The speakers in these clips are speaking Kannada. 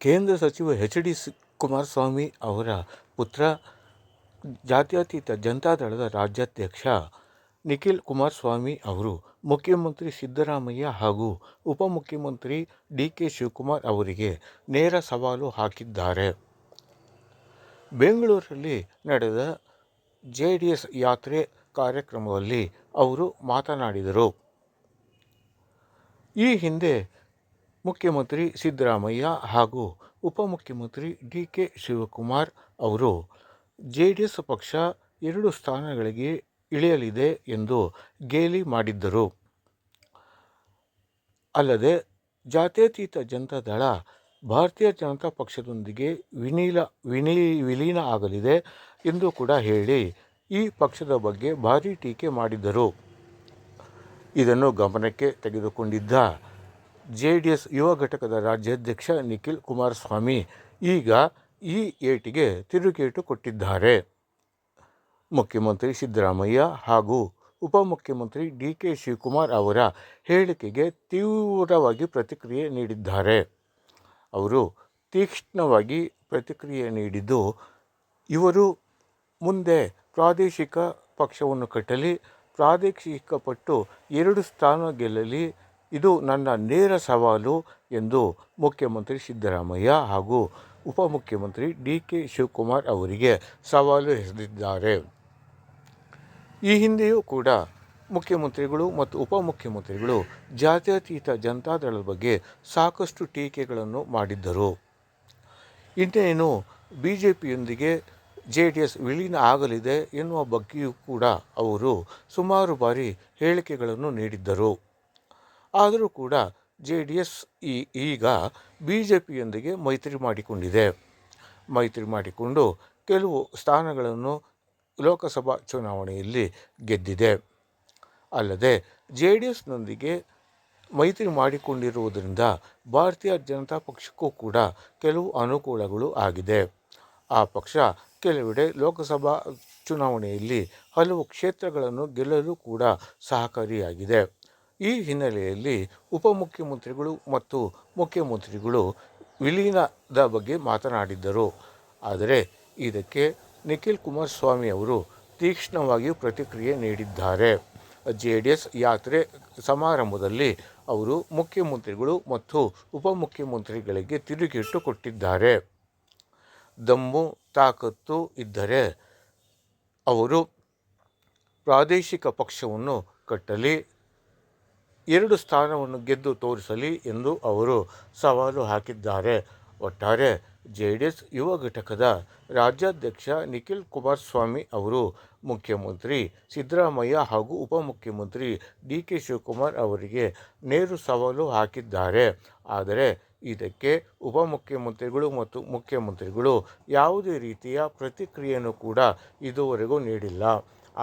ಕೇಂದ್ರ ಸಚಿವ ಎಚ್ ಡಿ ಕುಮಾರಸ್ವಾಮಿ ಅವರ ಪುತ್ರ ಜಾತ್ಯತೀತ ಜನತಾದಳದ ರಾಜ್ಯಾಧ್ಯಕ್ಷ ನಿಖಿಲ್ ಕುಮಾರಸ್ವಾಮಿ ಅವರು ಮುಖ್ಯಮಂತ್ರಿ ಸಿದ್ದರಾಮಯ್ಯ ಹಾಗೂ ಉಪಮುಖ್ಯಮಂತ್ರಿ ಡಿ ಕೆ ಶಿವಕುಮಾರ್ ಅವರಿಗೆ ನೇರ ಸವಾಲು ಹಾಕಿದ್ದಾರೆ. ಬೆಂಗಳೂರಲ್ಲಿ ನಡೆದ ಜೆಡಿಎಸ್ ಯಾತ್ರೆ ಕಾರ್ಯಕ್ರಮದಲ್ಲಿ ಅವರು ಮಾತನಾಡಿದರು. ಈ ಹಿಂದೆ ಮುಖ್ಯಮಂತ್ರಿ ಸಿದ್ದರಾಮಯ್ಯ ಹಾಗೂ ಉಪಮುಖ್ಯಮಂತ್ರಿ ಡಿ. ಕೆ. ಶಿವಕುಮಾರ್ ಅವರು ಜೆಡಿಎಸ್ ಪಕ್ಷ ಎರಡು ಸ್ಥಾನಗಳಿಗೆ ಇಳಿಯಲಿದೆ ಎಂದು ಗೇಲಿ ಮಾಡಿದ್ದರು. ಅಲ್ಲದೆ ಜಾತ್ಯತೀತ ಜನತಾದಳ ಭಾರತೀಯ ಜನತಾ ಪಕ್ಷದೊಂದಿಗೆ ವಿಲೀನ ಆಗಲಿದೆ ಎಂದು ಕೂಡ ಹೇಳಿ ಈ ಪಕ್ಷದ ಬಗ್ಗೆ ಭಾರೀ ಟೀಕೆ ಮಾಡಿದ್ದರು. ಇದನ್ನು ಗಮನಕ್ಕೆ ತೆಗೆದುಕೊಂಡಿದ್ದ ಜೆಡಿಎಸ್ ಯುವ ಘಟಕದ ರಾಜ್ಯಾಧ್ಯಕ್ಷ ನಿಖಿಲ್ ಕುಮಾರಸ್ವಾಮಿ ಈಗ ಈ ಏಟಿಗೆ ತಿರುಗೇಟು ಕೊಟ್ಟಿದ್ದಾರೆ. ಮುಖ್ಯಮಂತ್ರಿ ಸಿದ್ದರಾಮಯ್ಯ ಹಾಗೂ ಉಪಮುಖ್ಯಮಂತ್ರಿ ಡಿ. ಕೆ. ಶಿವಕುಮಾರ್ ಅವರ ಹೇಳಿಕೆಗೆ ತೀವ್ರವಾಗಿ ಪ್ರತಿಕ್ರಿಯೆ ನೀಡಿದ್ದಾರೆ. ಅವರು ತೀಕ್ಷ್ಣವಾಗಿ ಪ್ರತಿಕ್ರಿಯೆ ನೀಡಿದ್ದು, ಇವರು ಮುಂದೆ ಪ್ರಾದೇಶಿಕ ಪಕ್ಷವನ್ನು ಕಟ್ಟಲಿ, ಪ್ರಾದೇಶಿಕ ಪಟ್ಟು ಎರಡು ಸ್ಥಾನ ಗೆಲ್ಲಲಿ ಇದು ನನ್ನ ನೇರ ಸವಾಲು ಎಂದು ಮುಖ್ಯಮಂತ್ರಿ ಸಿದ್ದರಾಮಯ್ಯ ಹಾಗೂ ಉಪಮುಖ್ಯಮಂತ್ರಿ ಡಿ. ಕೆ. ಶಿವಕುಮಾರ್ ಅವರಿಗೆ ಸವಾಲು ಎಸೆದಿದ್ದಾರೆ. ಈ ಹಿಂದೆಯೂ ಕೂಡ ಮುಖ್ಯಮಂತ್ರಿಗಳು ಮತ್ತು ಉಪಮುಖ್ಯಮಂತ್ರಿಗಳು ಜಾತ್ಯತೀತ ಜನತಾದಳದ ಬಗ್ಗೆ ಸಾಕಷ್ಟು ಟೀಕೆಗಳನ್ನು ಮಾಡಿದ್ದರು. ಇನ್ನೇನು ಡಿ ಎಸ್ ವಿಲೀನ ಆಗಲಿದೆ ಎನ್ನುವ ಬಗ್ಗೆಯೂ ಕೂಡ ಅವರು ಸುಮಾರು ಬಾರಿ ಹೇಳಿಕೆಗಳನ್ನು ನೀಡಿದ್ದರು. ಆದರೂ ಕೂಡ ಜೆ ಡಿ ಎಸ್ ಈ ಈಗ ಬಿ ಜೆ ಪಿಯೊಂದಿಗೆ ಮೈತ್ರಿ ಮಾಡಿಕೊಂಡಿದೆ. ಮೈತ್ರಿ ಮಾಡಿಕೊಂಡು ಕೆಲವು ಸ್ಥಾನಗಳನ್ನು ಲೋಕಸಭಾ ಚುನಾವಣೆಯಲ್ಲಿ ಗೆದ್ದಿದೆ. ಅಲ್ಲದೆ ಜೆ ಡಿ ಎಸ್ನೊಂದಿಗೆ ಮೈತ್ರಿ ಮಾಡಿಕೊಂಡಿರುವುದರಿಂದ ಭಾರತೀಯ ಜನತಾ ಪಕ್ಷಕ್ಕೂ ಕೂಡ ಕೆಲವು ಅನುಕೂಲಗಳು ಆಗಿದೆ. ಆ ಪಕ್ಷ ಕೆಲವೆಡೆ ಲೋಕಸಭಾ ಚುನಾವಣೆಯಲ್ಲಿ ಹಲವು ಕ್ಷೇತ್ರಗಳನ್ನು ಗೆಲ್ಲಲು ಕೂಡ ಸಹಕಾರಿಯಾಗಿದೆ. ಈ ಹಿನ್ನೆಲೆಯಲ್ಲಿ ಉಪಮುಖ್ಯಮಂತ್ರಿಗಳು ಮತ್ತು ಮುಖ್ಯಮಂತ್ರಿಗಳು ವಿಲೀನದ ಬಗ್ಗೆ ಮಾತನಾಡಿದ್ದರು. ಆದರೆ ಇದಕ್ಕೆ ನಿಖಿಲ್ ಕುಮಾರಸ್ವಾಮಿ ಅವರು ತೀಕ್ಷ್ಣವಾಗಿ ಪ್ರತಿಕ್ರಿಯೆ ನೀಡಿದ್ದಾರೆ. ಜೆ ಡಿ ಎಸ್ ಯಾತ್ರೆ ಸಮಾರಂಭದಲ್ಲಿ ಅವರು ಮುಖ್ಯಮಂತ್ರಿಗಳು ಮತ್ತು ಉಪಮುಖ್ಯಮಂತ್ರಿಗಳಿಗೆ ತಿರುಗಿಟ್ಟು ಕೊಟ್ಟಿದ್ದಾರೆ. ದಮ್ಮು ತಾಕತ್ತು ಇದ್ದರೆ ಅವರು ಪ್ರಾದೇಶಿಕ ಪಕ್ಷವನ್ನು ಕಟ್ಟಲಿ, ಎರಡು ಸ್ಥಾನವನ್ನು ಗೆದ್ದು ತೋರಿಸಲಿ ಎಂದು ಅವರು ಸವಾಲು ಹಾಕಿದ್ದಾರೆ. ಒಟ್ಟಾರೆ ಜೆಡಿಎಸ್ ಯುವ ಘಟಕದ ರಾಜ್ಯಾಧ್ಯಕ್ಷ ನಿಖಿಲ್ ಕುಮಾರಸ್ವಾಮಿ ಅವರು ಮುಖ್ಯಮಂತ್ರಿ ಸಿದ್ದರಾಮಯ್ಯ ಹಾಗೂ ಉಪಮುಖ್ಯಮಂತ್ರಿ ಡಿ. ಕೆ. ಶಿವಕುಮಾರ್ ಅವರಿಗೆ ನೇರು ಸವಾಲು ಹಾಕಿದ್ದಾರೆ. ಆದರೆ ಇದಕ್ಕೆ ಉಪಮುಖ್ಯಮಂತ್ರಿಗಳು ಮತ್ತು ಮುಖ್ಯಮಂತ್ರಿಗಳು ಯಾವುದೇ ರೀತಿಯ ಪ್ರತಿಕ್ರಿಯೆಯನ್ನು ಕೂಡ ಇದುವರೆಗೂ ನೀಡಿಲ್ಲ.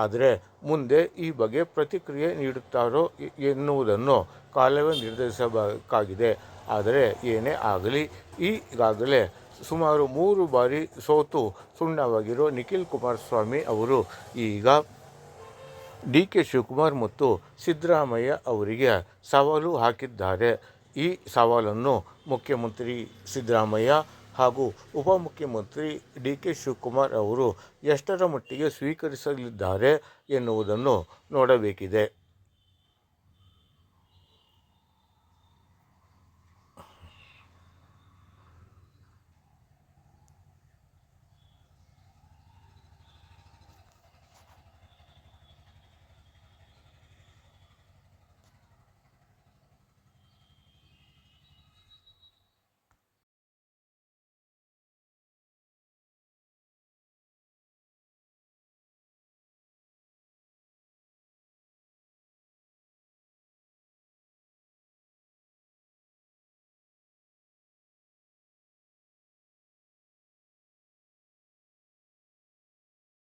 ಆದರೆ ಮುಂದೆ ಈ ಬಗ್ಗೆ ಪ್ರತಿಕ್ರಿಯೆ ನೀಡುತ್ತಾರೋ ಎನ್ನುವುದನ್ನು ಕಾಲವೇ ನಿರ್ಧರಿಸಬೇಕಾಗಿದೆ. ಆದರೆ ಏನೇ ಆಗಲಿ, ಈಗಾಗಲೇ ಸುಮಾರು ಮೂರು ಬಾರಿ ಸೋತು ಸುಣ್ಣವಾಗಿರೋ ನಿಖಿಲ್ ಕುಮಾರಸ್ವಾಮಿ ಅವರು ಈಗ ಡಿ. ಕೆ. ಶಿವಕುಮಾರ್ ಮತ್ತು ಸಿದ್ದರಾಮಯ್ಯ ಅವರಿಗೆ ಸವಾಲು ಹಾಕಿದ್ದಾರೆ. ಈ ಸವಾಲನ್ನು ಮುಖ್ಯಮಂತ್ರಿ ಸಿದ್ದರಾಮಯ್ಯ ಹಾಗೂ ಉಪಮುಖ್ಯಮಂತ್ರಿ ಡಿ. ಕೆ. ಶಿವಕುಮಾರ್ ಅವರು ಎಷ್ಟರ ಮಟ್ಟಿಗೆ ಸ್ವೀಕರಿಸಲಿದ್ದಾರೆ ಎನ್ನುವುದನ್ನು ನೋಡಬೇಕಿದೆ.